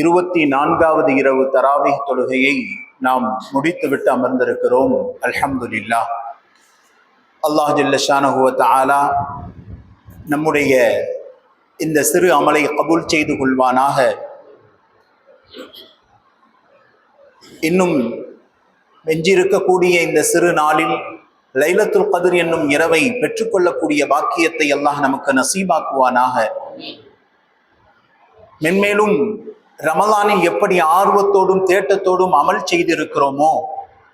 இருபத்தி நான்காவது இரவு தராவி தொழுகையை நாம் முடித்துவிட்டு அமர்ந்திருக்கிறோம். அல்ஹம்துலில்லா அல்லாஹ் ஜில்லஷானஹுவத் ஆலா நம்முடைய இந்த சிறு அமலை கபூல் செய்து கொள்வானாக. இன்னும் வெஞ்சிருக்கக்கூடிய இந்த சிறு நாளில் லைலத்துல் கதிர் என்னும் இரவை பெற்றுக்கொள்ளக்கூடிய பாக்கியத்தை அல்லாஹ் நமக்கு நசீபாக்குவானாக. மென்மேலும் ரமலானை எப்படி ஆர்வத்தோடும் தேட்டத்தோடும் அமல் செய்திருக்கிறோமோ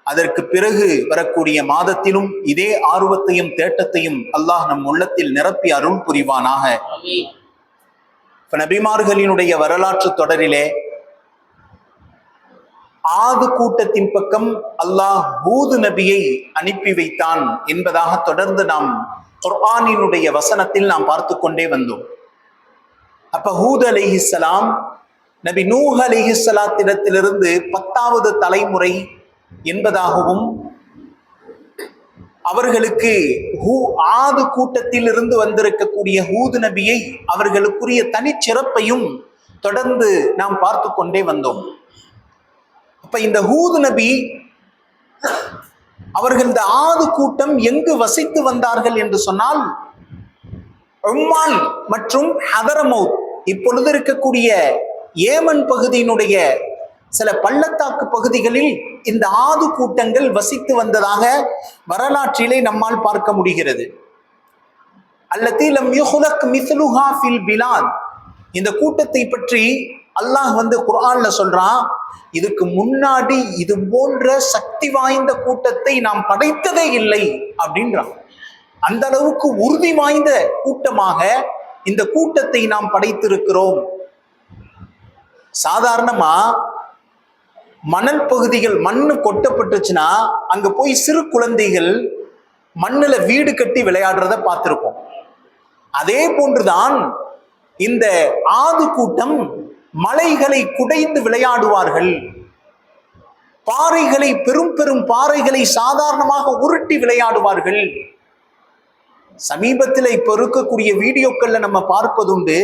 அதற்கு பிறகு வரக்கூடிய மாதத்திலும் இதே ஆர்வத்தையும் தேட்டத்தையும் அல்லாஹ் நம் உள்ளத்தில் நிரப்பி அருள் புரிவானாக. இப்ப நபிமார்களினுடைய வரலாற்று தொடரிலே ஆது கூட்டத்தின் பக்கம் அல்லாஹ் ஹூது நபியை அனுப்பி வைத்தான் என்பதாக தொடர்ந்து நாம் குர்ஆனினுடைய வசனத்தில் நாம் பார்த்து கொண்டே வந்தோம். அப்ப ஹூத் அலிஹிஸ்லாம் நபி நூஹ் அலிஹலாத்திடத்திலிருந்து பத்தாவது தலைமுறை என்பதாகவும் அவர்களுக்கு ஹூ ஆது கூட்டத்தில் இருந்து வந்திருக்கக்கூடிய ஹூது நபியை அவர்களுக்குரிய தனிச்சிறப்பையும் தொடர்ந்து நாம் பார்த்து கொண்டே வந்தோம். அப்ப இந்த ஹூது நபி அவர்கள் இந்த ஆது கூட்டம் எங்கு வசித்து வந்தார்கள் என்று சொன்னால் உம்மான் மற்றும் ஹதரமௌத் இப்பொழுது இருக்கக்கூடிய ஏமன் பகுதியினுடைய சில பள்ளத்தாக்கு பகுதிகளில் இந்த ஆது கூட்டங்கள் வசித்து வந்ததாக வரலாற்றிலே நம்மால் பார்க்க முடிகிறது. அல்லத்தி லம் மிஸ்லுஹா ஃபில் பிலாத் இந்த கூட்டத்தை பற்றி அல்லாஹ் வந்து குரான்ல சொல்றான் இதுக்கு முன்னாடி இது போன்ற சக்தி வாய்ந்த கூட்டத்தை நாம் படைத்ததே இல்லை அப்படின்றான். அந்த அளவுக்கு உறுதி வாய்ந்த கூட்டமாக இந்த கூட்டத்தை நாம் படைத்திருக்கிறோம். சாதாரணமா மணல் பகுதிகள் மண்ணு கொட்டப்பட்டுச்சுன்னா அங்க போய் சிறு குழந்தைகள் மண்ணில் வீடு கட்டி விளையாடுறத பார்த்துருப்போம். அதே போன்றுதான் இந்த ஆது கூட்டம் மலைகளை குடைந்து விளையாடுவார்கள். பாறைகளை பெரும் பெரும் பாறைகளை சாதாரணமாக உருட்டி விளையாடுவார்கள். சமீபத்தில் இப்போ இருக்கக்கூடிய வீடியோக்கள்ல நம்ம பார்ப்பதுண்டு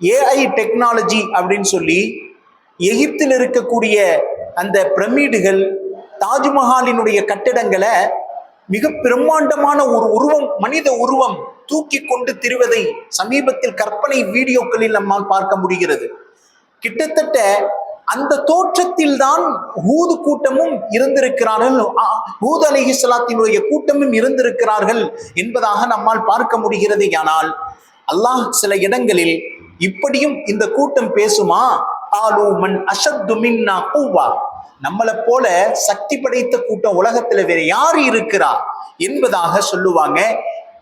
ஏஐ டெக்னாலஜி அப்படின்னு சொல்லி எகிப்தில் இருக்கக்கூடிய அந்த பிரமிடுகள் தாஜ்மஹாலினுடைய கட்டிடங்களை மிக பிரம்மாண்டமான ஒரு உருவம் மனித உருவம் தூக்கி கொண்டு திருவதை சமீபத்தில் கற்பனை வீடியோக்களில் நம்மால் பார்க்க முடிகிறது. கிட்டத்தட்ட அந்த தோற்றத்தில் தான் ஹூது கூட்டமும் இருந்திருக்கிறார்கள். ஹூத் அலிஹி சலாத்தினுடைய கூட்டமும் இருந்திருக்கிறார்கள் என்பதாக நம்மால் பார்க்க முடிகிறது. ஆனால் அல்லாஹ் சில இடங்களில் இப்படியும் இந்த கூட்டம் பேசுமா? ஆலு மன் அஷத்து மின்னா கூவா. நம்மளை போல சக்தி படைத்த கூட்டம் உலகத்துல வேற யார் இருக்கிறா என்பதாக சொல்லுவாங்க.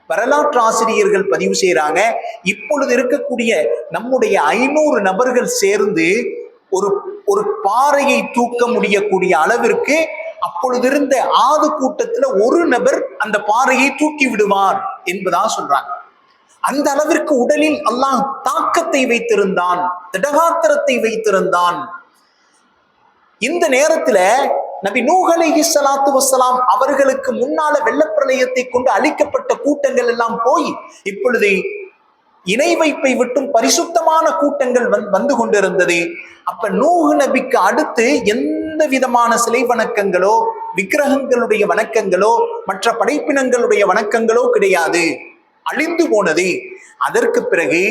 வரலாற்று ஆசிரியர்கள் பதிவு செய்யறாங்க இப்பொழுது இருக்கக்கூடிய நம்முடைய ஐநூறு நபர்கள் சேர்ந்து ஒரு ஒரு பாறையை தூக்க முடியக்கூடிய அளவிற்கு அப்பொழுது இருந்த ஆது கூட்டத்துல ஒரு நபர் அந்த பாறையை தூக்கி விடுவார் என்பதா சொல்றாங்க. அந்த அளவிற்கு உடலில் அல்லாஹ் தாக்கத்தை வைத்திருந்தான் திடகாத்திரத்தை வைத்திருந்தான். இந்த நேரத்துல நபி நூகலை சலாத்து வசலாம் அவர்களுக்கு முன்னால வெள்ளப்பிரளயத்தை கொண்டு அழிக்கப்பட்ட கூட்டங்கள் எல்லாம் போய் இப்பொழுது இணை வைப்பை விட்டும் பரிசுத்தமான கூட்டங்கள் வந்து கொண்டிருந்தது. அப்ப நூஹ் நபிக்கு அடுத்து எந்த விதமான சிலை வணக்கங்களோ விக்கிரகங்களுடைய வணக்கங்களோ மற்ற படைப்பினங்களுடைய வணக்கங்களோ கிடையாது. அழிந்து போனது. அதற்கு பிறகு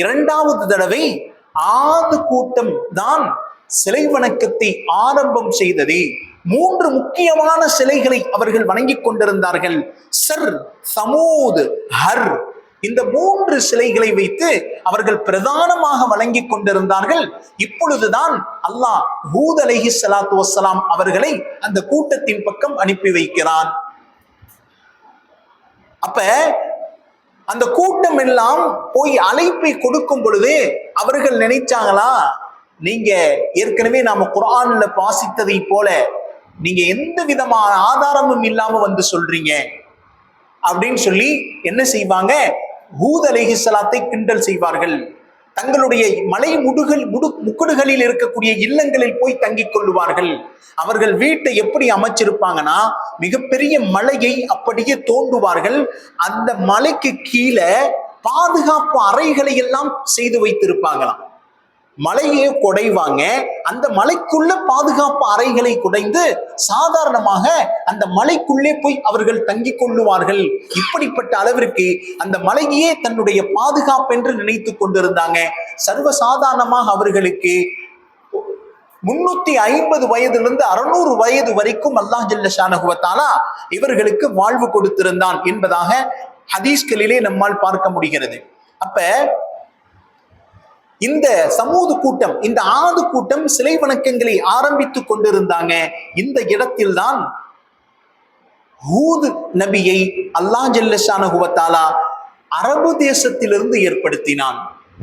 இரண்டாவது தடவை ஆது கூட்டம் தான் சிலை வணக்கத்தை ஆரம்பம் செய்தது. மூன்று முக்கியமான சிலைகளை அவர்கள் வணங்கிக் கொண்டிருந்தார்கள். சர் சமூது ஹர். இந்த மூன்று சிலைகளை வைத்து அவர்கள் பிரதானமாக வழங்கி கொண்டிருந்தார்கள். இப்பொழுதுதான் அல்லாஹ் ஹூத் அலஹி சலாத்து வசலாம் அவர்களை அந்த கூட்டத்தின் பக்கம் அனுப்பி வைக்கிறான். அப்ப அந்த கூட்டம் எல்லாம் போய் அழைப்பை கொடுக்கும் பொழுது அவர்கள் நினைச்சாங்களா? நீங்க ஏற்கனவே நாம குரான்ல பாசித்ததை போல நீங்க எந்த விதமான ஆதாரமும் இல்லாம வந்து சொல்றீங்க? அப்படின்னு சொல்லி என்ன செய்வாங்க? ஹூத் அலிஹிஸ்லாத்தை கிண்டல் செய்வார்கள். தங்களுடைய மலை முடுகள் முடு முக்குடுகளில் இருக்கக்கூடிய இல்லங்களில் போய் தங்கிக் கொள்ளுவார்கள். அவர்கள் வீட்டை எப்படி அமைச்சிருப்பாங்கன்னா மிகப்பெரிய மலையை அப்படியே தோண்டுவார்கள். அந்த மலைக்கு கீழே பாதுகாப்பு அறைகளை எல்லாம் செய்து வைத்திருப்பாங்களாம். மலையை குடைவாங்க. அந்த மலைக்குள்ள பாதுகாப்பு அறைகளை குடைந்து சாதாரணமாக அந்த மலைக்குள்ளே போய் அவர்கள் தங்கிக் கொள்ளுவார்கள். இப்படிப்பட்ட அளவிற்கு அந்த மலையே தன்னுடைய பாதுகாப்பு என்று நினைத்து கொண்டிருந்தாங்க. சர்வசாதாரணமாக அவர்களுக்கு முன்னூத்தி ஐம்பது வயதிலிருந்து அறுநூறு வயது வரைக்கும் அல்லாஹ் ஜல்லஷானகுவத்தாலா இவர்களுக்கு வாழ்வு கொடுத்திருந்தான் என்பதாக ஹதீஸ்களிலே நம்மால் பார்க்க முடிகிறது. அப்ப இந்த சமூக கூட்டம் இந்த ஆது கூட்டம் சிலை வணக்கங்களை ஆரம்பித்துக் கொண்டிருந்தாங்க. இந்த இடத்தில்தான் ஹூது நபியை அல்லாஹ் ஜல்லஷானகுவத்தாலா அரபு தேசத்திலிருந்து ஏற்படுத்தினான்.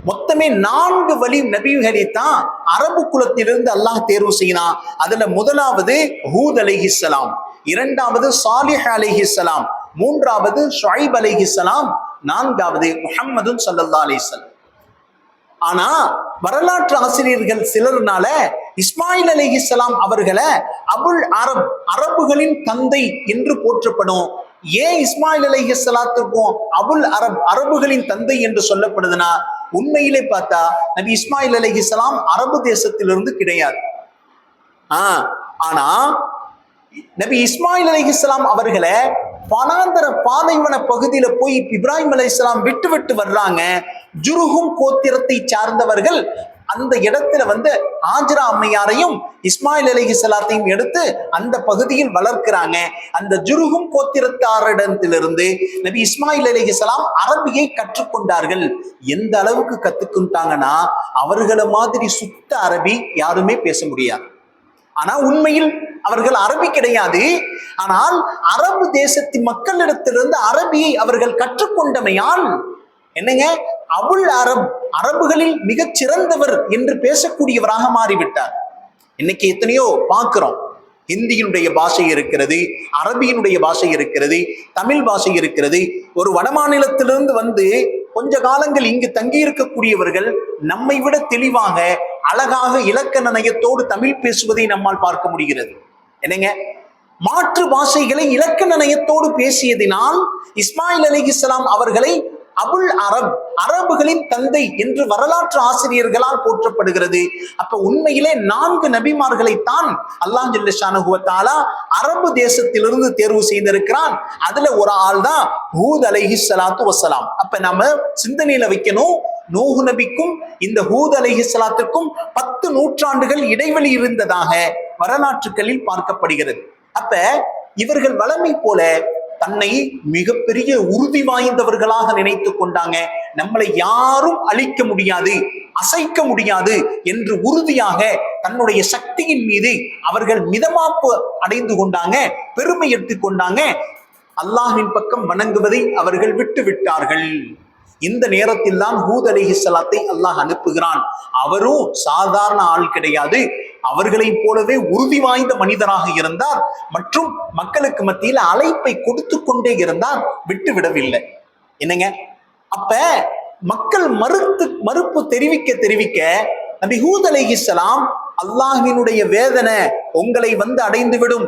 மொத்தமே நான்கு வழி நபிகளை தான் அரபு குலத்திலிருந்து அல்லாஹ் தேர்வு செய்யினான் அதுல முதலாவது ஹூத் அலைஹிஸ்ஸலாம் இரண்டாவது சாலிஹ் அலைஹிஸ்ஸலாம் மூன்றாவது ஷுஐப் அலைஹிஸ்ஸலாம் நான்காவது முஹம்மது சல்லா அலிஸ்லாம் ஆனா வரலாற்று ஆசிரியர்கள் சிலர்னால இஸ்மாயில் அலிஹிஸ்லாம் அவர்களை அபுல் அரப் அரபுகளின் தந்தை என்று போற்றப்படும். ஏன் இஸ்மாயில் அலிஹிஸ்லாத்துக்கும் அபுல் அரப் அரபுகளின் தந்தை என்று சொல்லப்படுதுன்னா உண்மையிலே பார்த்தா நபி இஸ்மாயில் அலிஹிஸ்லாம் அரபு தேசத்திலிருந்து கிடையாது. ஆஹ் ஆனா நபி இஸ்மாயில் அலிஹிஸ்லாம் அவர்களை பனாந்தர பாலைவன பகுதியில போய் இப்ராஹிம் அலைஹிஸ்ஸலாம் விட்டு விட்டு வர்றாங்க. ஜுருகும் கோத்திரத்தை சார்ந்தவர்கள் அந்த இடத்துல வந்து ஆஜரா அம்மையாரையும் இஸ்மாயில் அலிஹிஸ்லாத்தையும் எடுத்து அந்த பகுதியில் வளர்க்கிறாங்க. அந்த ஜுருகும் கோத்திரத்தாரிடத்திலிருந்து நபி இஸ்மாயில் அலிஹிஸ்லாம் அரபியை கற்றுக்கொண்டார்கள். எந்த அளவுக்கு கத்துக்கிட்டாங்கன்னா அவர்களை மாதிரி சுத்த அரபி யாருமே பேச முடியாது. ஆனா உண்மையில் அவர்கள் அரபி கிடையாது. ஆனால் அரபு தேசத்து மக்களிடத்திலிருந்து அரபியை அவர்கள் கற்றுக்கொண்டமையால் என்னங்க? அவுள் அரப் அரபுகளில் மிகச் சிறந்தவர் என்று பேசக்கூடியவராக மாறிவிட்டார். இன்னைக்கு எத்தனையோ பார்க்கிறோம். ஹிந்தியினுடைய பாஷை இருக்கிறது அரபியினுடைய பாஷை இருக்கிறது தமிழ் பாஷை இருக்கிறது. ஒரு வடமாநிலத்திலிருந்து வந்து கொஞ்ச காலங்கள் இங்கு தங்கி இருக்கக்கூடியவர்கள் நம்மை விட தெளிவாக அழகாக இலக்கண நயத்தோடு தமிழ் பேசுவதை நம்மால் பார்க்க முடிகிறது. என்னங்க? மாற்று பாஷைகளை இலக்கண நயத்தோடு பேசியதினால் இஸ்மாயில் அலிஹிஸ்லாம் அவர்களை அபுல் அரப் அரபுகளின் தந்தை என்று வரலாற்று ஆசிரியர்களால் போற்றப்படுகிறது. அப்ப உண்மையிலே நான்கு நபிமார்களைத்தான் அல்லாஹ் ஜில்லஷானுகுவத்தாலா அரபு தேசத்திலிருந்து தேர்வு செய்திருக்கிறான். அதுல ஒரு ஆள் தான் ஹூத் அலஹி சலாத்து வசலாம் அப்ப நாம சிந்தனையில வைக்கணும். நூகு நபிக்கும் இந்த ஹூத் அலஹி ஸலாத்துக்கும் பத்து நூற்றாண்டுகள் இடைவெளி இருந்ததாக. வரலாற்றுகளில் பார்க்கப்படுகிறது. அப்ப இவர்கள் வளமை போல தன்னை மிகப்பெரிய உறுதி வாய்ந்தவர்களாக நினைத்து கொண்டாங்க. நம்மளை யாரும் அழிக்க முடியாது அசைக்க முடியாது என்று உறுதியாக தன்னுடைய சக்தியின் மீது அவர்கள் மிதமாப்பு அடைந்து கொண்டாங்க பெருமை எடுத்துக் கொண்டாங்க. அல்லாஹ்வின் பக்கம் வணங்குவதை அவர்கள் விட்டு விட்டார்கள். இந்த நேரத்தில் தான் ஹூத் அலிஹிஸ்லாத்தை அல்லாஹ் அனுப்புகிறான். அவரும் சாதாரண ஆள் கிடையாது. அவர்களைப் போலவே உறுதி வாய்ந்த மனிதராக இருந்தார். மற்றும் மக்களுக்கு மத்தியில் அழைப்பை கொடுத்து கொண்டே இருந்தார். விட்டு விடவில்லை. என்னங்க? அப்ப மக்கள் மறுத்து மறுப்பு தெரிவிக்க தெரிவிக்க நபி ஹூத் அலைஹிஸ்ஸலாம் அல்லாஹினுடைய வேதனை உங்களை வந்து அடைந்து விடும்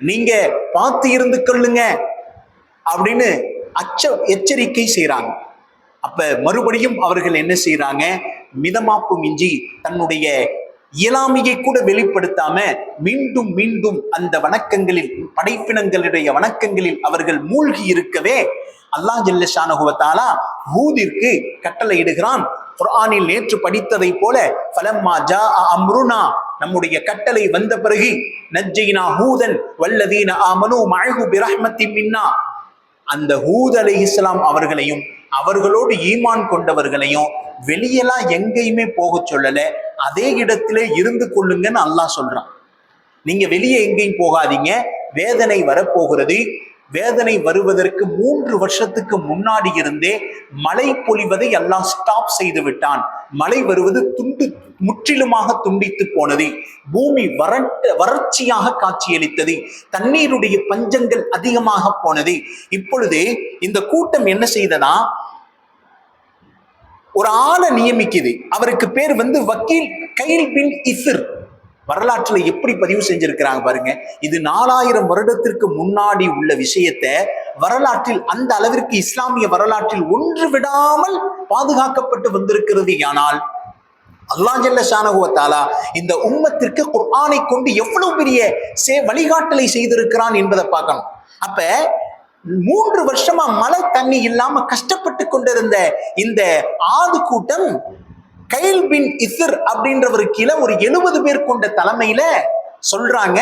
நீங்க பார்த்து இருந்து கொள்ளுங்க அப்படின்னு அச்ச எச்சரிக்கை செய்கிறாங்க அப்ப மறுபடியும் அவர்கள் என்ன செய்யறாங்க மிதமாப்பு மிஞ்சி தன்னுடைய இயலாமையை கூட வெளிப்படுத்தாம மீண்டும் மீண்டும் அந்த வணக்கங்களில் படைப்பினங்களுடைய வணக்கங்களில் அவர்கள் மூழ்கி இருக்கவே அல்லாஹ் ஜல்லஷானகுவத்தாலா ஹூதிற்கு கட்டளையிடுகிறான். குர்ஆனில் நேற்று படித்ததை போல ஃபலம்மா ஜா அம்ருனா நம்முடைய கட்டளை வந்த பிறகு நஜ்ஜைனா ஹூதன் வல்லதீன ஆமனு மழகு பிரஹ்மத்தி மின்னா அந்த ஹூத் அலை இஸ்லாம் அவர்களையும் அவர்களோடு ஈமான் கொண்டவர்களையும் வெளியெல்லாம் எங்கேயுமே போக சொல்லலை. அதே இடத்திலே இருந்து கொள்ளுங்கன்னு அல்லாஹ் சொல்றான். நீங்க வெளியே எங்கேயும் போகாதீங்க. வேதனை வரப்போகிறது. வேதனை வருவதற்கு மூன்று வருஷத்துக்கு முன்னாடி இருந்தே மழை பொழிவதை எல்லாம் ஸ்டாப் செய்து விட்டான். மழை வருவது துண்டு முற்றிலுமாக துண்டித்து போனது. பூமி வறண்ட வறட்சியாக காட்சியளித்தது. தண்ணீருடைய பஞ்சங்கள் அதிகமாக போனது. இப்பொழுது இந்த கூட்டம் என்ன செய்ததா? ஒரு ஆளை நியமிக்குது. அவருக்கு பேர் வந்து வக்கீல் கைல் பின் இசிர் வரலாற்றுல எப்படி பதிவு செஞ்சிருக்கிறாங்க பாருங்க. இது நாலாயிரம் வருடத்திற்கு முன்னாடி உள்ள விஷயத்தை வரலாற்றில் அந்த அளவிற்கு இஸ்லாமிய வரலாற்றில் ஒன்று விடாமல் பாதுகாக்கப்பட்டு வந்திருக்கிறது. ஆனால் அல்லாஹ் ஜல்ல ஷானகுவத்தாலா இந்த உம்மத்திற்கு குர்ஆனை கொண்டு எவ்வளவு பெரிய சே வழிகாட்டலை செய்திருக்கிறான் என்பதை பார்க்கணும். அப்ப மூன்று வருஷமா மழை தண்ணி இல்லாம கஷ்டப்பட்டு கொண்டிருந்த இந்த ஆது கூட்டம் கைல் பின் இசர் அப்படின்றவர் கீழே ஒரு எழுபது பேர் கொண்ட தலைமையில சொல்றாங்க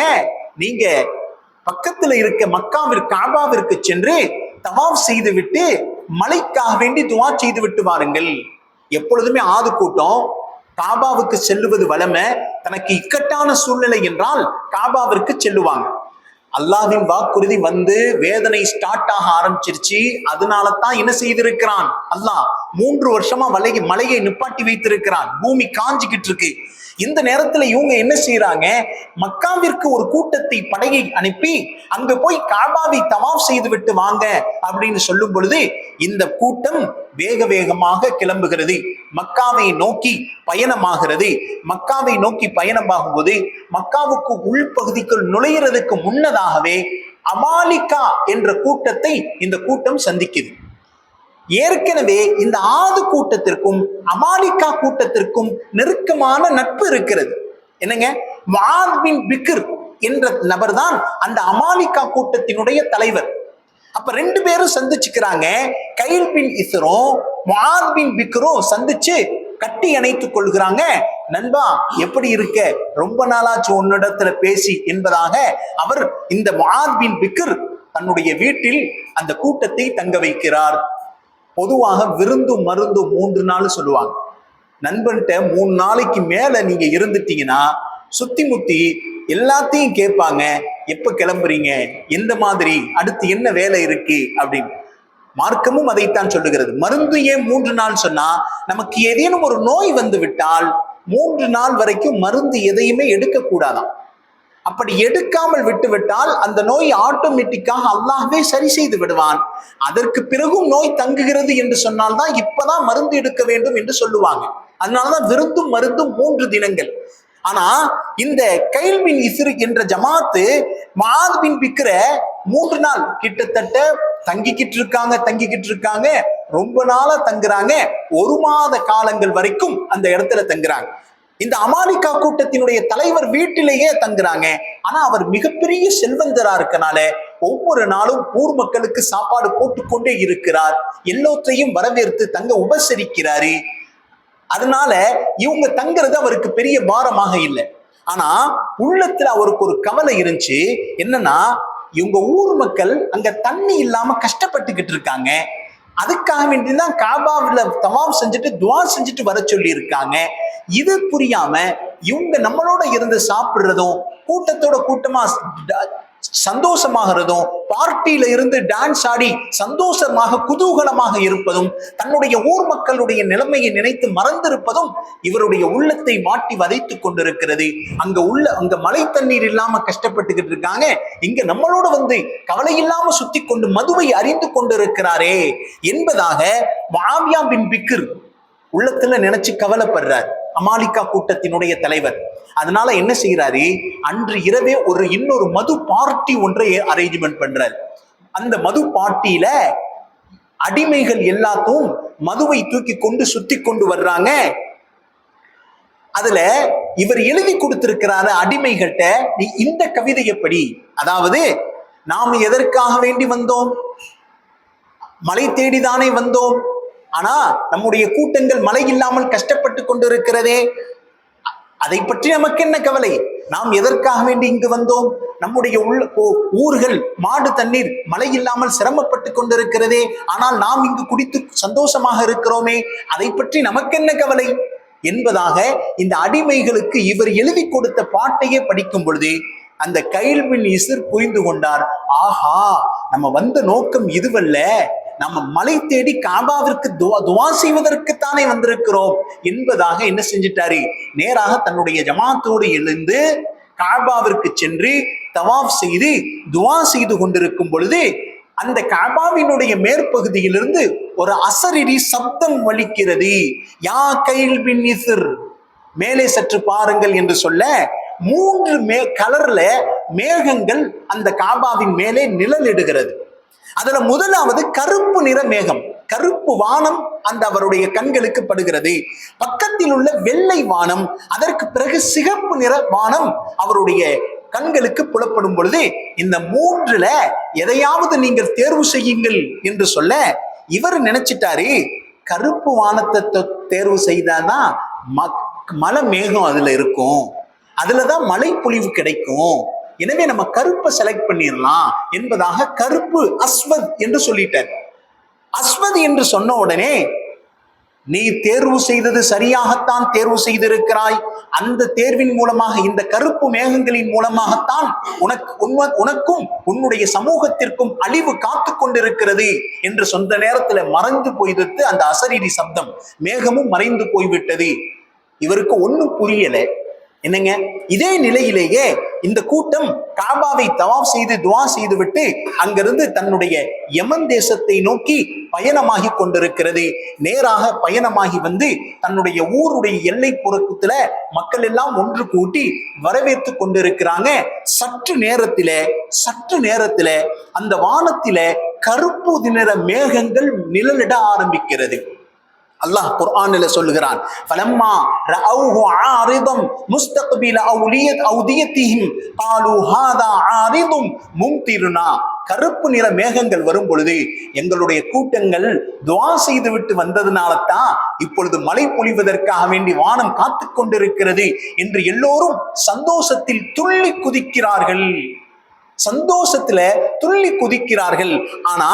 நீங்க பக்கத்துல இருக்க மக்காவிற்கு காபாவிற்கு சென்று தவாப் செய்து விட்டு மழைக்காக வேண்டி துவா செய்து விட்டு வாருங்கள். எப்பொழுதுமே ஆது கூட்டம் காபாவுக்கு செல்லுவது வளமை தனக்கு இக்கட்டான சூழ்நிலை என்றால் காபாவிற்கு செல்லுவாங்க. அல்லாஹ்வின் வாக்குறுதி வந்து வேதனை ஸ்டார்ட் ஆக ஆரம்பிச்சிருச்சு. அதனால தான் என்ன செய்திருக்கிறான்? அல்லாஹ் மூன்று வருஷமா மலையை மலையை நிப்பாட்டி வைத்திருக்கிறான். பூமி காஞ்சிக்கிட்டு இருக்கு. இந்த நேரத்துல இவங்க என்ன செய்யறாங்க மக்காவிற்கு ஒரு கூட்டத்தை படையை அனுப்பி அங்க போய் காபாவை தவாப் செய்து விட்டு வாங்க அப்படின்னு சொல்லும் பொழுது இந்த கூட்டம் வேக வேகமாக கிளம்புகிறது. மக்காவை நோக்கி பயணமாகிறது. மக்காவை நோக்கி பயணமாகும் போது மக்காவுக்கு உள்பகுதிக்குள் நுழையிறதுக்கு முன்னதாகவே அமாலிகா என்ற கூட்டத்தை இந்த கூட்டம் சந்திக்குது. ஏற்கனவே இந்த ஆது கூட்டத்திற்கும் அமாலிக்கா கூட்டத்திற்கும் நெருக்கமான நட்பு இருக்கிறது. என்னங்க? முஆத் பின் பிக்ர் என்ற நபர் தான் அந்த அமாலிக்கா கூட்டத்தினுடைய தலைவர். அப்ப ரெண்டு பேரும் சந்திச்சுக்கிறாங்க. கைல் பின் இசரும் முஆத் பின் பிக்ரும் சந்திச்சு கட்டி அணைத்துக் கொள்கிறாங்க. நண்பா எப்படி இருக்க? ரொம்ப நாளாச்சு உன்னிடத்துல பேசி என்பதாக அவர் இந்த முஆத் பின் பிக்ர் தன்னுடைய வீட்டில் அந்த கூட்டத்தை தங்க வைக்கிறார். பொதுவாக விருந்தும் மருந்தும் மூன்று நாள் சொல்லுவாங்க. நண்பன்கிட்ட மூணு நாளைக்கு மேல நீங்க இருந்துட்டீங்கன்னா சுத்தி முத்தி எல்லாத்தையும் கேட்பாங்க. எப்ப கிளம்புறீங்க? எந்த மாதிரி? அடுத்து என்ன வேலை இருக்கு? அப்படின்னு. மார்க்கமும் அதைத்தான் சொல்லுகிறது. மருந்து ஏன் மூன்று நாள் சொன்னா நமக்கு ஏதேனும் ஒரு நோய் வந்து விட்டால் மூன்று நாள் வரைக்கும் மருந்து எதையுமே எடுக்கக்கூடாதாம். அப்படி எடுக்காமல் விட்டுவிட்டால் அந்த நோய் ஆட்டோமேட்டிக்காக அல்லாஹ்வே சரி செய்து விடுவான். அதற்கு பிறகும் நோய் தங்குகிறது என்று சொன்னால்தான் இப்பதான் மருந்து எடுக்க வேண்டும் என்று சொல்லுவாங்க. அதனாலதான் விருந்தும் மருந்தும் மூன்று தினங்கள். ஆனா இந்த கைல்பின் இஸ்ரு என்ற ஜமாத்து மாதுபின் பிக்கிற மூன்று நாள் கிட்டத்தட்ட தங்கிக்கிட்டு இருக்காங்க தங்கிக்கிட்டு இருக்காங்க. ரொம்ப நாளா தங்குறாங்க. ஒரு மாத காலங்கள் வரைக்கும் அந்த இடத்துல தங்குறாங்க. இந்த அமாலிகா கூட்டத்தினுடைய தலைவர் வீட்டிலேயே தங்குறாங்க. ஆனா அவர் மிகப்பெரிய செல்வந்தரா இருக்கனால ஒவ்வொரு நாளும் ஊர் மக்களுக்கு சாப்பாடு போட்டுக்கொண்டே இருக்கிறார். எல்லோத்தையும் வரவேற்று தங்க உபசரிக்கிறாரு. அதனால இவங்க தங்குறது அவருக்கு பெரிய பாரமாக இல்லை. ஆனா உள்ளத்துல அவருக்கு ஒரு கவலை இருந்துச்சு. என்னன்னா இவங்க ஊர் மக்கள் அங்க தண்ணி இல்லாம கஷ்டப்பட்டுக்கிட்டு இருக்காங்க. அதுக்காக வேண்டி தான் காபாவில் தமாம் செஞ்சுட்டு துவா செஞ்சுட்டு வர சொல்லி இருக்காங்க இது புரியாம இவங்க நம்மளோட இருந்து சாப்பிடுறதும் கூட்டத்தோட கூட்டமா சந்தோஷமாகிறதும் பார்ட்டியில இருந்து டான்ஸ் ஆடி சந்தோஷமாக குதூகலமாக இருப்பதும் தன்னுடைய ஊர் மக்களுடைய நிலைமையை நினைத்து மறந்திருப்பதும் இவருடைய உள்ளத்தை மாட்டி வதைத்துக் கொண்டிருக்கிறது. அங்க உள்ள அங்க மழை தண்ணீர் இல்லாம கஷ்டப்பட்டுக்கிட்டு இருக்காங்க. இங்க நம்மளோட வந்து கவலை இல்லாம சுத்தி கொண்டு மதுவை அறிந்து கொண்டிருக்கிறாரே என்பதாக வாவியா பின் பிக்ர் உள்ளத்துல நினைச்சு கவலைப்படுறார். அமாலிகா கூட்டத்தினுடைய தலைவர். அதனால என்ன செய்யறாரு அன்று இரவே ஒரு இன்னொரு மது பார்ட்டி ஒன்றை அரேஞ்ச்மெண்ட் பண்றார். அந்த மது பார்ட்டியில அடிமைகள் எல்லாத்தும் மதுவை தூக்கி கொண்டு சுத்தி கொண்டு வர்றாங்க. அதுல இவர் எழுதி கொடுத்திருக்கிறாரு அடிமைகிட்ட நீ இந்த கவிதை எப்படி? அதாவது நாம் எதற்காக வேண்டி வந்தோம்? மலை தேடிதானே வந்தோம்? ஆனா நம்முடைய கூட்டங்கள் மழை இல்லாமல் கஷ்டப்பட்டு கொண்டிருக்கிறதே. அதை பற்றி நமக்கு என்ன கவலை? நாம் எதற்காக வேண்டி இங்கு வந்தோம்? நம்முடைய உள்ள ஓ- ஊர்கள் மாடு தண்ணீர் மழை இல்லாமல் சிரமப்பட்டு கொண்டிருக்கிறதே. ஆனால் நாம் இங்கு குடித்து சந்தோஷமாக இருக்கிறோமே. அதை பற்றி நமக்கு என்ன கவலை? என்பதாக இந்த அடிமைகளுக்கு இவர் எழுதி கொடுத்த பாட்டையே படிக்கும் பொழுது அந்த கைல்வின் இசிர் புரிந்து கொண்டார். ஆஹா நம்ம வந்த நோக்கம் இதுவல்ல. நம்ம மலை தேடி காபாவிற்கு துவா துவா செய்வதற்குத்தானே வந்திருக்கிறோம் என்பதாக என்ன செஞ்சிட்டாரு? நேராக தன்னுடைய ஜமாத்தோடு எழுந்து காபாவிற்கு சென்று தவாப் செய்து துவா செய்து கொண்டிருக்கும் பொழுது அந்த காபாவினுடைய மேற்பகுதியிலிருந்து ஒரு அசரிடி சப்தம் வலிக்கிறது யா கைல் பின் மேலே சற்று பாருங்கள் என்று சொல்ல மூன்று மே கலர்ல மேகங்கள் அந்த காபாவின் மேலே நிழலிடுகிறது. அதுல முதலாவது கருப்பு நிற மேகம். கருப்பு வானம் அந்த அவருடைய கண்களுக்கு படுகிறது. பக்கத்தில் உள்ள வெள்ளை வானம் அதற்கு பிறகு சிகப்பு நிற வானம் அவருடைய கண்களுக்கு புலப்படும் பொழுது இந்த மூன்றுல எதையாவது நீங்கள் தேர்வு செய்யுங்கள் என்று சொல்ல இவர் நினைச்சிட்டாரு கருப்பு வானத்தை தொ- தேர்வு செய்தாதான் மக்- மலை மேகம் அதுல இருக்கும். அதுலதான் மழை பொழிவு கிடைக்கும். எனவே நம்ம கருப்பை செலக்ட் பண்ணிடலாம் என்பதாக கருப்பு அஸ்வத் என்று சொல்லிட்டார். அஸ்வத் என்று சொன்ன உடனே நீ தேர்வு செய்தது சரியாகத்தான் தேர்வு செய்திருக்கிறாய். அந்த தேர்வின் மூலமாக இந்த கருப்பு மேகங்களின் மூலமாகத்தான் உனக்கு உன்ன- உனக்கும் உன்னுடைய சமூகத்திற்கும் அழிவு காத்து கொண்டிருக்கிறது என்று சொந்த நேரத்துல மறைந்து போய்விட்டு அந்த அசரீரி சப்தம் மேகமும் மறைந்து போய்விட்டது இவருக்கு ஒன்னும் புரியலை. என்னங்க? இதே நிலையிலேயே இந்த கூட்டம் காபாவை தவாப் செய்து துவா செய்துவிட்டு அங்கிருந்து தன்னுடைய யமன் தேசத்தை நோக்கி பயணமாகி கொண்டிருக்கிறது. நேராக பயணமாகி வந்து தன்னுடைய ஊருடைய எல்லை புறத்துல மக்கள் எல்லாம் ஒன்று கூட்டி வரவேற்று கொண்டிருக்கிறாங்க. சற்று நேரத்தில சற்று நேரத்தில அந்த வானத்தில கருப்பு நிற மேகங்கள் நிழலிட ஆரம்பிக்கிறது. அல்லாஹ் குர்ஆனில் சொல்லுகிறான் ஃபலம்மா ரஅவுஹு ஆரிதம் முஸ்தக்பில அவுலியத் அவுதியத்திஹிம் காலு ஹாதா ஆரிதும் மும்திருனா. கருப்பு நிற மேகங்கள் வரும் பொழுது எங்களுடைய கூட்டங்கள் துவா செய்து விட்டு வந்ததுனால தான் இப்பொழுது மழை பொழிவதற்காக வேண்டி வானம் காத்து கொண்டிருக்கிறது என்று எல்லோரும் சந்தோஷத்தில் துள்ளி குதிக்கிறார்கள். சந்தோஷத்துல துள்ளி குதிக்கிறார்கள். ஆனா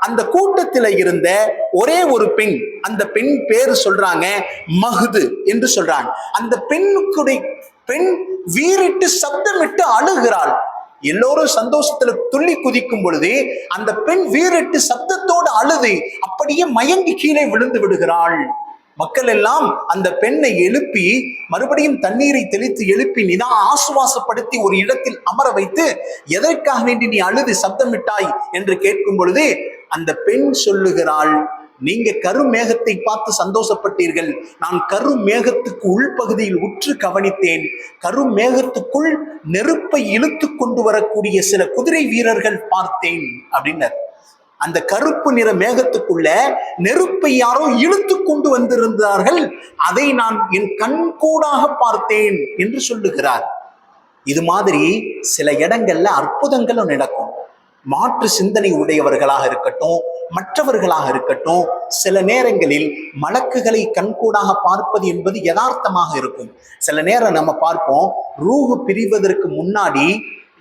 அந்த கூட்டத்தில் இருந்த ஒரே ஒரு பெண் அந்த பெண் பேர் சொல்றாங்க மகுது என்று சொல்றாங்க. அந்த பெண்ணுக்குடைய பெண் வீறிட்டு சப்தமிட்டு அழுகிறாள். எல்லோரும் சந்தோஷத்துல துள்ளி குதிக்கும் பொழுது அந்த பெண் வீரிட்டு சப்தத்தோடு அழுது அப்படியே மயங்கி கீழே விழுந்து விடுகிறாள். மக்கள் எல்லாம் அந்த பெண்ணை எழுப்பி மறுபடியும் தண்ணீரை தெளித்து எழுப்பி நிதா ஆசுவாசப்படுத்தி ஒரு இடத்தில் அமர வைத்து எதற்காக வேண்டி நீ அழுது சப்தமிட்டாய்? என்று கேட்கும் பொழுது அந்த பெண் சொல்லுகிறாள் நீங்க கருமேகத்தை பார்த்து சந்தோஷப்பட்டீர்கள். நான் கருமேகத்துக்கு உள்பகுதியில் உற்று கவனித்தேன். கருமேகத்துக்குள் நெருப்பை இழுத்து கொண்டு வரக்கூடிய சில குதிரை வீரர்கள் பார்த்தேன் அப்படின்னர். அந்த கருப்பு நிற மேகத்துக்குள்ள நெருப்பை யாரோ இழுத்து கொண்டு வந்திருந்தார்கள். அதை நான் என் கண்கூடாக பார்த்தேன் என்று சொல்லுகிறார். இது மாதிரி சில இடங்கள்ல அற்புதங்களும் நடக்கும். மாற்று சிந்தனை உடையவர்களாக இருக்கட்டும் மற்றவர்களாக இருக்கட்டும் சில நேரங்களில் மலக்குகளை கண்கூடாக பார்ப்பது என்பது யதார்த்தமாக இருக்கும். சில நேரம் நம்ம பார்ப்போம் ரூஹு பிரிவதற்கு முன்னாடி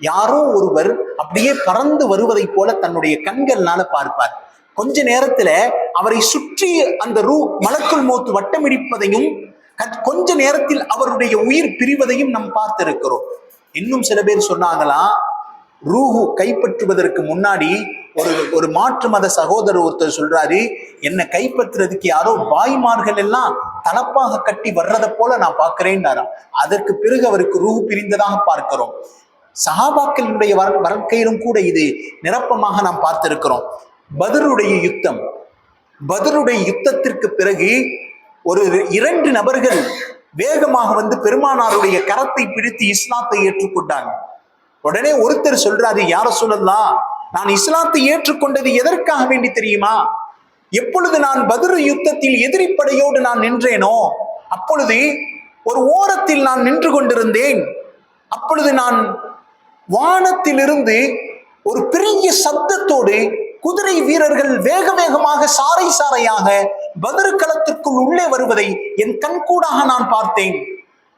யாரோ ஒருவர் அப்படியே பறந்து வருவதைப் போல தன்னுடைய கண்கள்னால பார்ப்பார். கொஞ்ச நேரத்துல அவரை சுற்றி அந்த ரூ மலக்குள் மோத்து வட்டமிடிப்பதையும் கொஞ்ச நேரத்தில் அவருடைய உயிர் பிரிவதையும் நாம் பார்த்திருக்கிறோம். இன்னும் சில பேர் சொன்னாங்களாம் ரூஹு கைப்பற்றுவதற்கு முன்னாடி ஒரு ஒரு மாற்று மத சகோதரர் ஒருத்தர் சொல்றாரு என்னை கைப்பற்றுறதுக்கு யாரோ பாய்மார்கள் எல்லாம் தலப்பாக கட்டி வர்றதை போல நான் பார்க்கிறேன்னாராம் அதற்கு பிறகு அவருக்கு ரூஹு பிரிந்ததாக பார்க்கிறோம். சஹாபாக்களுடைய வர- வாழ்க்கையிலும் கூட இது நிரப்பமாக நாம் பார்த்திருக்கிறோம். பதருடைய யுத்தம். பதருடைய யுத்தத்திற்கு பிறகு ஒரு இரண்டு நபர்கள் வேகமாக வந்து பெருமானாருடைய கரத்தை பிடித்து இஸ்லாத்தை ஏற்றுக்கொண்டாங்க. உடனே ஒருத்தர் சொல்றாரு யார சொல்லலாம் நான் இஸ்லாத்தை ஏற்றுக்கொண்டது எதற்காக வேண்டி தெரியுமா? எப்பொழுது நான் பத்ரு யுத்தத்தில் எதிரிப்படையோடு நான் நின்றேனோ அப்பொழுது ஒரு ஓரத்தில் நான் நின்று கொண்டிருந்தேன். அப்பொழுது நான் வானத்திலிருந்து ஒரு பெரிய சப்தத்தோடு குதிரை வீரர்கள் வேக வேகமாக சாறை சாறையாக பதிர்களத்திற்குள் உள்ளே வருவதை என் கண்கூடாக நான் பார்த்தேன்.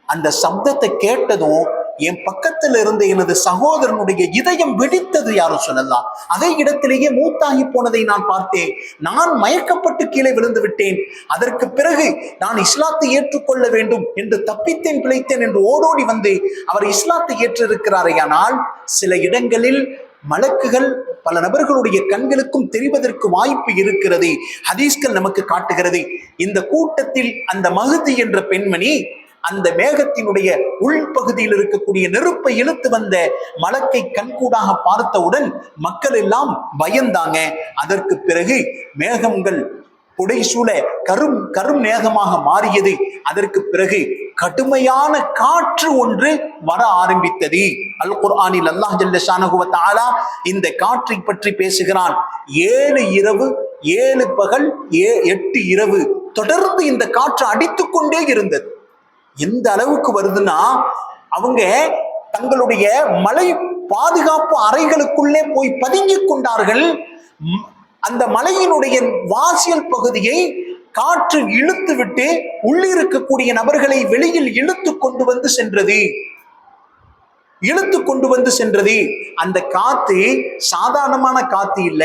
அந்த சப்தத்தை கேட்டதும் என் பக்கத்தில் இருந்த எனது சகோதரனுடைய இதயம் வெடித்தது யாரும் சொல்லலாம் அதே இடத்திலேயே மூத்தாகி போனதை நான் பார்த்தேன். நான் மயக்கப்பட்டு கீழே விழுந்து விட்டேன். அதற்கு பிறகு நான் இஸ்லாத்தை ஏற்றுக்கொள்ள வேண்டும் என்று தப்பித்தேன் பிழைத்தேன் என்று ஓடோடி வந்து அவர் இஸ்லாத்தை ஏற்றிருக்கிறாரையானால் சில இடங்களில் மலக்குகள் பல நபர்களுடைய கண்களுக்கும் தெரிவதற்கு வாய்ப்பு இருக்கிறது. ஹதீஸ்கள் நமக்கு காட்டுகிறது. இந்த கூட்டத்தில் அந்த மகுதி என்ற பெண்மணி அந்த மேகத்தினுடைய உள்பகுதியில் இருக்கக்கூடிய நெருப்பை இழுத்து வந்த மலக்கை கண்கூடாக பார்த்தவுடன் மக்கள் எல்லாம் பயந்தாங்க. அதற்கு பிறகு மேகங்கள் புடைசூழ கரும் கரும் மேகமாக மாறியது. அதற்கு பிறகு கடுமையான காற்று ஒன்று வர ஆரம்பித்தது. அல் குர்ஆனில் அல்லாஹ் ஜல்ல ஷானஹு இந்த காற்றை பற்றி பேசுகிறான். ஏழு இரவு ஏழு பகல் ஏ எட்டு இரவு தொடர்ந்து இந்த காற்று அடித்துக்கொண்டே இருந்தது. எந்த அளவுக்கு வருதுன்னா அவங்க தங்களுடைய மலை பாதுகாப்பு அறைகளுக்குள்ளே போய் பதுங்கிக் கொண்டார்கள். அந்த மலையினுடைய வாசியல் பகுதியை காற்று இழுத்து விட்டு உள்ளிருக்கக்கூடிய நபர்களை வெளியில் இழுத்து கொண்டு வந்து சென்றது. இழுத்து கொண்டு வந்து சென்றது. அந்த காத்து சாதாரணமான காத்து இல்ல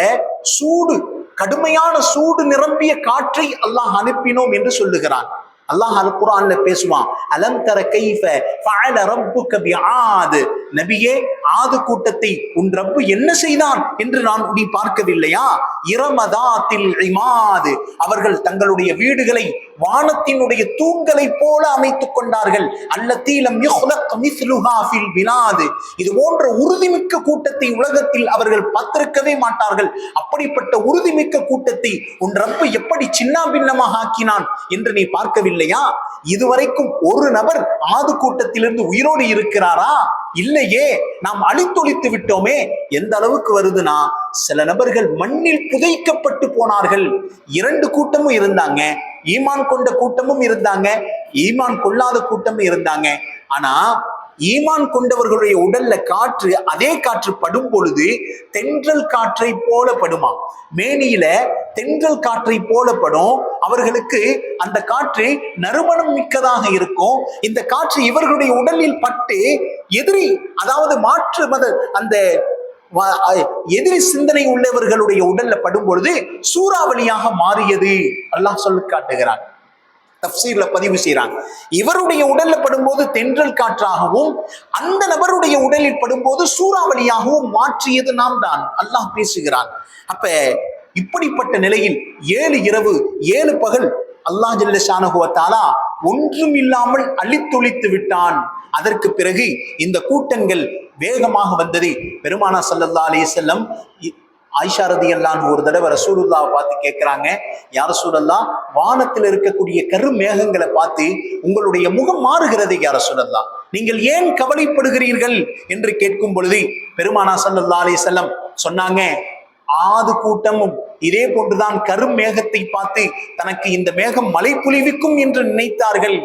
சூடு கடுமையான சூடு நிரம்பிய காற்றை அல்லாஹ் அனுப்பினோம் என்று சொல்லுகிறான். அல்லாஹ் அல் குரான்ல பேசுவான் அலம் தர கைஃப ஃபஅல ரப்புக பிஆத்? நபியே ஆது கூட்டத்தை உன் ரப்பு என்ன செய்தான்? என்று நான் நீ பார்க்கவில்லையா? இரமதாத்தில் இமாது. அவர்கள் தங்களுடைய வீடுகளை வானத்தினுடைய தூண்களை போல அமைத்துக் கொண்டார்கள். அல்லத்தீலம் தீலம் மிஸ்லுஹா இது போன்ற உறுதிமிக்க கூட்டத்தை உலகத்தில் அவர்கள் பார்த்திருக்கவே மாட்டார்கள். அப்படிப்பட்ட உறுதிமிக்க கூட்டத்தை உன் ரப்பு எப்படி சின்ன பின்னமாக ஆக்கினான்? என்று நீ பார்க்கவில்லை. இல்லையா? இதுவரைக்கும் ஒரு நபர் ஆது கூட்டத்திலிருந்து உயிரோடு இருக்கிறாரா? இல்லையே. நாம் அழித்தொழித்து விட்டோமே. எந்த அளவுக்கு வருதுன்னா சில நபர்கள் மண்ணில் புதைக்கப்பட்டு போனார்கள். இரண்டு கூட்டமும் இருந்தாங்க. ஈமான் கொண்ட கூட்டமும் இருந்தாங்க. ஈமான் கொள்ளாத கூட்டமும் இருந்தாங்க. ஆனா ஈமான் கொண்டவர்களுடைய உடல்ல காற்று அதே காற்று படும் பொழுது தென்றல் காற்றை போல படுமா? மேனியில தென்றல் காற்றை போல படும். அவர்களுக்கு அந்த காற்று நறுமணம் மிக்கதாக இருக்கும். இந்த காற்று இவர்களுடைய உடலில் பட்டு எதிரி அதாவது மாற்று மத அந்த எதிரி சிந்தனை உள்ளவர்களுடைய உடல்ல படும் பொழுது சூறாவளியாக மாறியது. அல்லாஹ் சொல்லி காட்டுகிறான். தப்சீர்ல பதிவு செய்கிறாங்க இவருடைய உடல்ல படும்போது தென்றல் காற்றாகவும் அந்த நபருடைய உடலில் படும்போது சூறாவளியாகவும் மாற்றியது நாம் தான். அல்லாஹ் பேசுகிறான். அப்ப இப்படிப்பட்ட நிலையில் ஏழு இரவு ஏழு பகல் அல்லாஹ் ஜல்லஷானகுவத்தாலா ஒன்றும் இல்லாமல் அழித்தொழித்து விட்டான். அதற்கு பிறகு இந்த கூட்டங்கள் வேகமாக வந்தது. பெருமானா சல்லல்லா அலி செல்லம் ஆயிஷா ரதியல்லான்னு ஒரு தடவை ரசூலுல்லாவை பார்த்து கேட்குறாங்க யார் சூழல்லா வானத்தில் இருக்கக்கூடிய கருமேகங்களை பார்த்து உங்களுடைய முகம் மாறுகிறதை யார சூழல்லா நீங்கள் ஏன் கவலைப்படுகிறீர்கள்? என்று கேட்கும் பொழுது பெருமானா சல்லா அலி செல்லம் சொன்னாங்க ஆது கூட்டமும் இதே போன்றுதான் கரும் மேகத்தை பார்த்து தனக்கு இந்த மேகம் மழை புலிவிக்கும் என்று நினைத்தார்கள்.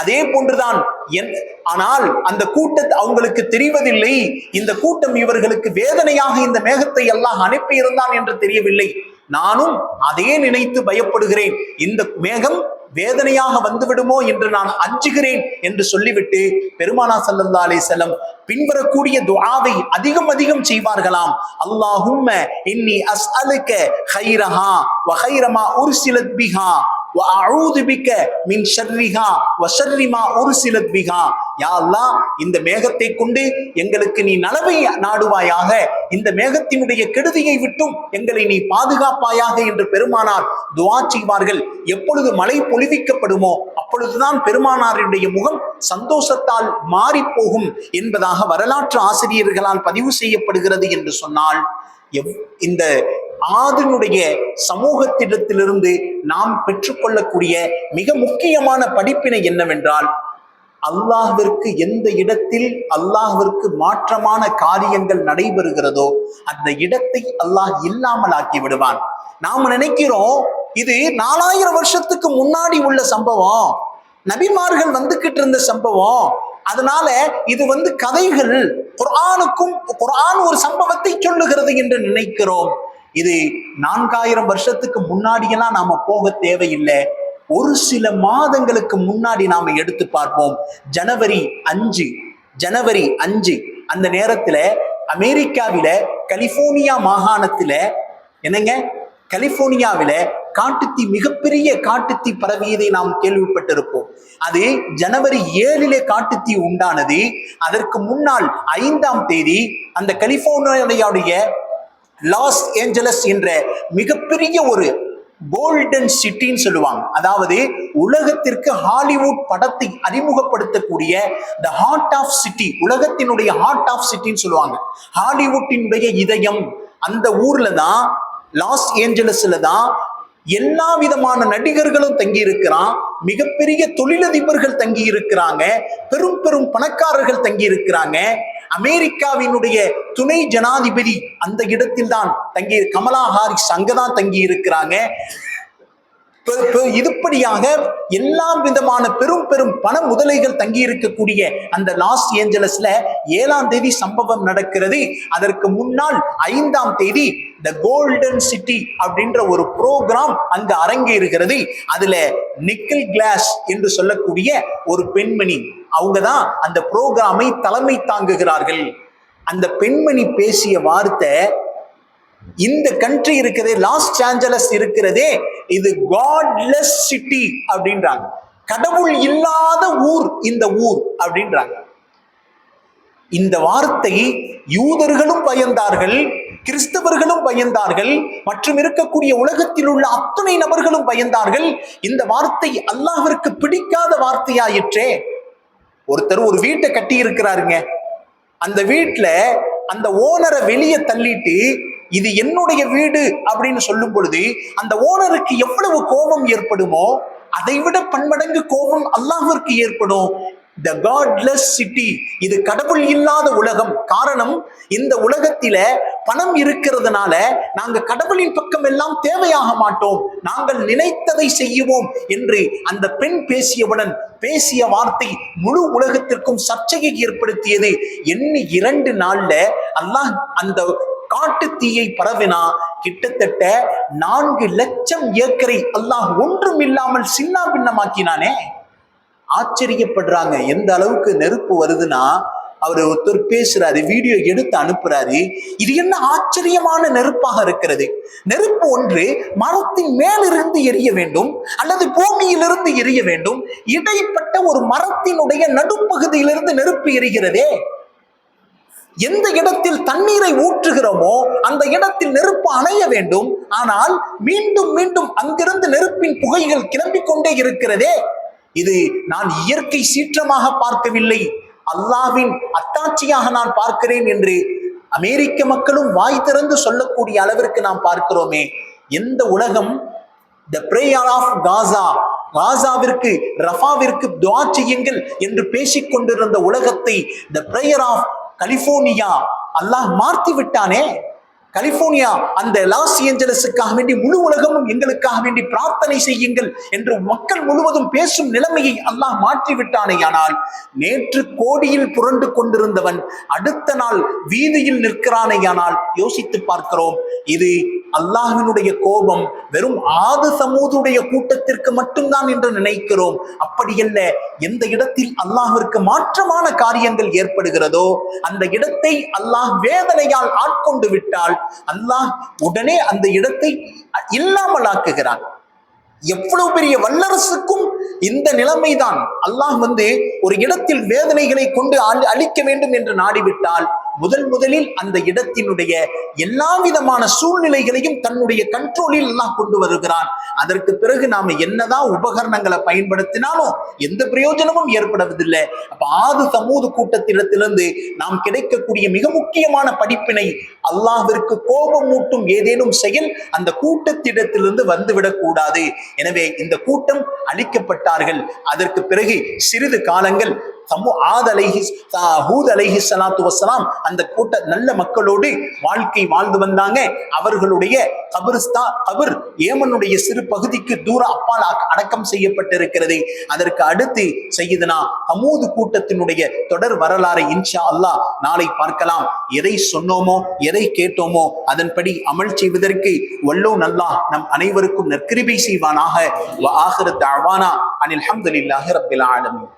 அதே போன்றுதான். என் ஆனால் அந்த கூட்டத்தை அவங்களுக்கு தெரிவதில்லை. இந்த கூட்டம் இவர்களுக்கு வேதனையாக இந்த மேகத்தை எல்லாம் அனுப்பியிருந்தான் என்று தெரியவில்லை. நானும் அதே நினைத்து பயப்படுகிறேன். இந்த மேகம் வேதனையாக வந்துவிடுமோ என்று நான் அஞ்சுகிறேன் என்று சொல்லிவிட்டு பெருமானா சல்லல்லா அலைஹி செல்லம் பின்வரக்கூடிய துஆவை அதிகம் அதிகம் செய்வார்களாம். அல்லாஹும்ம இன்னி அஸ்அலுக ஹைரஹா வ ஒரு உர்சிலத் பிஹா. மின் ஷர்ரிஹா வஷர்ரிமா ஒரு சிலத்விகா யாழ்லா இந்த மேகத்தை கொண்டு எங்களுக்கு நீ நலவை நாடுவாயாக. இந்த மேகத்தினுடைய கெடுதியை விட்டும் எங்களை நீ பாதுகாப்பாயாக என்று பெருமானார் துவா செய்வார்கள். எப்பொழுது மழை பொழிவிக்கப்படுமோ அப்பொழுதுதான் பெருமானாருடைய முகம் சந்தோஷத்தால் மாறிப்போகும் என்பதாக வரலாற்று ஆசிரியர்களால் பதிவு செய்யப்படுகிறது என்று சொன்னால் எவ் இந்த ஆதினுடைய சமூகத்திடத்திலிருந்து நாம் பெற்றுக்கொள்ளக்கூடிய மிக முக்கியமான படிப்பினை என்னவென்றால் அல்லாஹிற்கு எந்த இடத்தில் அல்லாஹிற்கு மாற்றமான காரியங்கள் நடைபெறுகிறதோ அந்த இடத்தை அல்லாஹ் இல்லாமல் ஆக்கி விடுவான் நாம் நினைக்கிறோம் இது நாலாயிரம் வருஷத்துக்கு முன்னாடி உள்ள சம்பவம். நபிமார்கள் வந்துகிட்டு இருந்த சம்பவம். அதனால இது வந்து கதைகள். குரானுக்கும் குரான் ஒரு சம்பவத்தை சொல்லுகிறது என்று நினைக்கிறோம். இது நான்காயிரம் வருஷத்துக்கு முன்னாடியெல்லாம் நாம போக தேவையில்லை. ஒரு சில மாதங்களுக்கு முன்னாடி நாம எடுத்து பார்ப்போம். ஜனவரி அஞ்சு ஜனவரி அஞ்சு அந்த நேரத்துல அமெரிக்காவில கலிபோர்னியா மாகாணத்துல என்னங்க? கலிபோர்னியாவில காட்டுத்தீ மிகப்பெரிய காட்டுத்தீ பரவியதை நாம் கேள்விப்பட்டிருப்போம். அது ஜனவரி ஏழிலே காட்டுத்தீ உண்டானது. அதற்கு முன்னால் ஐந்தாம் தேதி அந்த கலிபோர்னியாவுடைய லாஸ் ஏஞ்சலஸ் என்ற மிகப்பெரிய ஒரு கோல்டன் சிட்டின்னு சொல்லுவாங்க. அதாவது உலகத்திற்கு ஹாலிவுட் படத்தை அறிமுகப்படுத்தக்கூடிய த ஹார்ட் ஆஃப் சிட்டி உலகத்தினுடைய ஹார்ட் ஆஃப் சிட்டின்னு சொல்லுவாங்க. ஹாலிவுட்டினுடைய இதயம் அந்த ஊர்ல தான் லாஸ் ஏஞ்சலஸ்ல தான் எல்லா விதமான நடிகர்களும் தங்கி இருக்கிறான் மிகப்பெரிய தொழிலதிபர்கள் தங்கி இருக்கிறாங்க பெரும் பெரும் பணக்காரர்கள் தங்கி இருக்கிறாங்க அமெரிக்காவினுடைய துணை ஜனாதிபதி அந்த இடத்தில் தான் தங்கி கமலா ஹாரிஸ் அங்கதான் தங்கி இருக்கிறாங்க இதுபடியாக எல்லா விதமான பெரும் பெரும் பண முதலைகள் தங்கி இருக்கக்கூடிய அந்த லாஸ் ஏஞ்சலஸ்ல ஏழாம் தேதி சம்பவம் நடக்கிறது. அதற்கு முன்னால் ஐந்தாம் தேதி த கோல்டன் சிட்டி அப்படின்ற ஒரு ப்ரோக்ராம் அங்கு அரங்கேறுகிறது. அதுல நிக்கல் கிளாஸ் என்று சொல்லக்கூடிய ஒரு பெண்மணி அவங்க தான் அந்த ப்ரோக்ராமை தலைமை தாங்குகிறார்கள். அந்த பெண்மணி பேசிய வார்த்தை இந்த கண்ட்ரி இருக்கிறதே லாஸ் ஏஞ்சலஸ் இருக்கிறதே இது காட்லெஸ் சிட்டி அப்படின்றாங்க. கடவுள் இல்லாத ஊர் இந்த ஊர் அப்படின்றாங்க. இந்த வார்த்தை யூதர்களும் பயந்தார்கள் கிறிஸ்தவர்களும் பயந்தார்கள் மற்றும் இருக்கக்கூடிய உலகத்தில் உள்ள அத்தனை நபர்களும் பயந்தார்கள். இந்த வார்த்தை அல்லாஹிற்கு பிடிக்காத வார்த்தையாயிற்றே. ஒருத்தர் ஒரு வீட்டை கட்டி இருக்கிறாருங்க அந்த வீட்டுல அந்த ஓனரை வெளியே தள்ளிட்டு இது என்னுடைய வீடு அப்படின்னு சொல்லும் பொழுது அந்த ஓனருக்கு எவ்வளவு கோபம் ஏற்படுமோ அதை விட பன்மடங்கு கோபம் அல்லாஹிற்கு ஏற்படும். த காட்லெஸ் சிட்டி இது கடவுள் இல்லாத உலகம். காரணம் இந்த உலகத்தில பணம் இருக்கிறதுனால நாங்க கடவுளின் பக்கம் எல்லாம் தேவையாக மாட்டோம். நாங்கள் நினைத்ததை செய்யுவோம் என்று அந்த பெண் பேசியவுடன் பேசிய வார்த்தை முழு உலகத்திற்கும் சர்ச்சையை ஏற்படுத்தியது. எண்ணி இரண்டு நாள்ல அல்லாஹ் அந்த காட்டு தீயை பரவினா கிட்டத்தட்ட நான்கு லட்சம் ஏக்கரை அல்லாஹ் ஒன்றும் இல்லாமல் சின்ன பின்னமாக்கினானே. ஆச்சரியப்படுறாங்க. எந்த அளவுக்கு நெருப்பு வருதுன்னா அவர் ஒருத்தர் பேசுறாரு வீடியோ எடுத்து அனுப்புறாரு. இது என்ன ஆச்சரியமான நெருப்பாக இருக்கிறது. நெருப்பு ஒன்று மரத்தின் மேலிருந்து எரிய வேண்டும் அல்லது பூமியிலிருந்து எரிய வேண்டும். இடைப்பட்ட ஒரு மரத்தினுடைய நடுப்பகுதியிலிருந்து நெருப்பு எரிகிறதே. எந்த இடத்தில் தண்ணீரை ஊற்றுகிறோமோ அந்த இடத்தில் நெருப்பு அணைய வேண்டும். ஆனால் மீண்டும் மீண்டும் அங்கிருந்து நெருப்பின் புகைகள் கிளம்பிக் கொண்டே இருக்கிறதே. இது நான் இயற்கை சீற்றமாக பார்க்கவில்லை. அல்லாவின் அத்தாட்சியாக நான் பார்க்கிறேன் என்று அமெரிக்க மக்களும் வாய் திறந்து சொல்லக்கூடிய அளவிற்கு நாம் பார்க்கிறோமே. எந்த உலகம்? த பிரேயர் ஆஃப் காசா காசாவிற்கு ரஃபாவிற்கு துவா செய்யுங்கள் என்று பேசிக்கொண்டிருந்த உலகத்தை the prayer of California. Allah மாற்றி விட்டானே கலிபோர்னியா அந்த லாஸ் ஏஞ்சலஸுக்காக வேண்டி முழு உலகமும் எங்களுக்காக வேண்டி பிரார்த்தனை செய்யுங்கள் என்று மக்கள் முழுவதும் பேசும் நிலைமையை அல்லாஹ் மாற்றிவிட்டானே ஆனால் நேற்று கோடியில் புரண்டு கொண்டிருந்தவன் அடுத்த நாள் வீதியில் நிற்கிறானேயானால் யோசித்து பார்க்கிறோம் இது அல்லாஹினுடைய கோபம் வெறும் ஆது சமூதுடைய கூட்டத்திற்கு மட்டும்தான் என்று நினைக்கிறோம். அப்படியல்ல எந்த இடத்தில் அல்லாஹிற்கு மாற்றமான காரியங்கள் ஏற்படுகிறதோ அந்த இடத்தை அல்லாஹ் வேதனையால் ஆட்கொண்டு விட்டால் அல்லாஹ் உடனே அந்த இடத்தை இல்லாமலாக்குகிறான். எவ்வளவு பெரிய வல்லரசுக்கும் இந்த நிலைமைதான். அல்லாஹ் வந்து ஒரு இடத்தில் வேதனைகளை கொண்டு அழி- அழிக்க வேண்டும் என்று நாடிவிட்டால் முதல் முதலில் அந்த இடத்தினுடைய எல்லா விதமான சூழ்நிலைகளையும் தன்னுடைய கண்ட்ரோலில் எல்லாம் கொண்டு வருகிறான். அதற்கு பிறகு நாம என்னதான் உபகரணங்களை பயன்படுத்தினாலும் எந்த பிரயோஜனமும் ஏற்படுவதில்லை. அப்ப ஆது சமூது கூட்டத்திடத்திலிருந்து நாம் கிடைக்கக்கூடிய மிக முக்கியமான படிப்பினை அல்லாவிற்கு கோபம் மூட்டும் ஏதேனும் செயல் அந்த கூட்டத்திடத்திலிருந்து வந்துவிடக் கூடாது. எனவே இந்த கூட்டம் அழிக்கப்பட்டார்கள். அதற்கு பிறகு சிறிது காலங்கள் சமூ ஆத் அலைஹி ஹூத் அலைஹி சலாத்து வசலாம் அந்த கூட்ட நல்ல மக்களோடு வாழ்க்கை வாழ்ந்து வந்தாங்க. அவர்களுடைய கபிரிஸ்தா கபிர் ஏமனுடைய சிறு பகுதிக்கு தூர அப்பால் அடக்கம் செய்யப்பட்டிருக்கிறது. அதற்கு அடுத்து செய்யுதுனா அமூது கூட்டத்தினுடைய தொடர் வரலாறை இன்ஷா அல்லாஹ் நாளை பார்க்கலாம். எதை சொன்னோமோ எதை கேட்டோமோ அதன்படி அமல் செய்வதற்கு வல்லோ நல்லாஹ் நம் அனைவருக்கும் நற்கிருபை செய்வானாக. வ தாழ்வானா அனில் ஹம்துலில்லாஹி ரப்பில் ஆலமின்.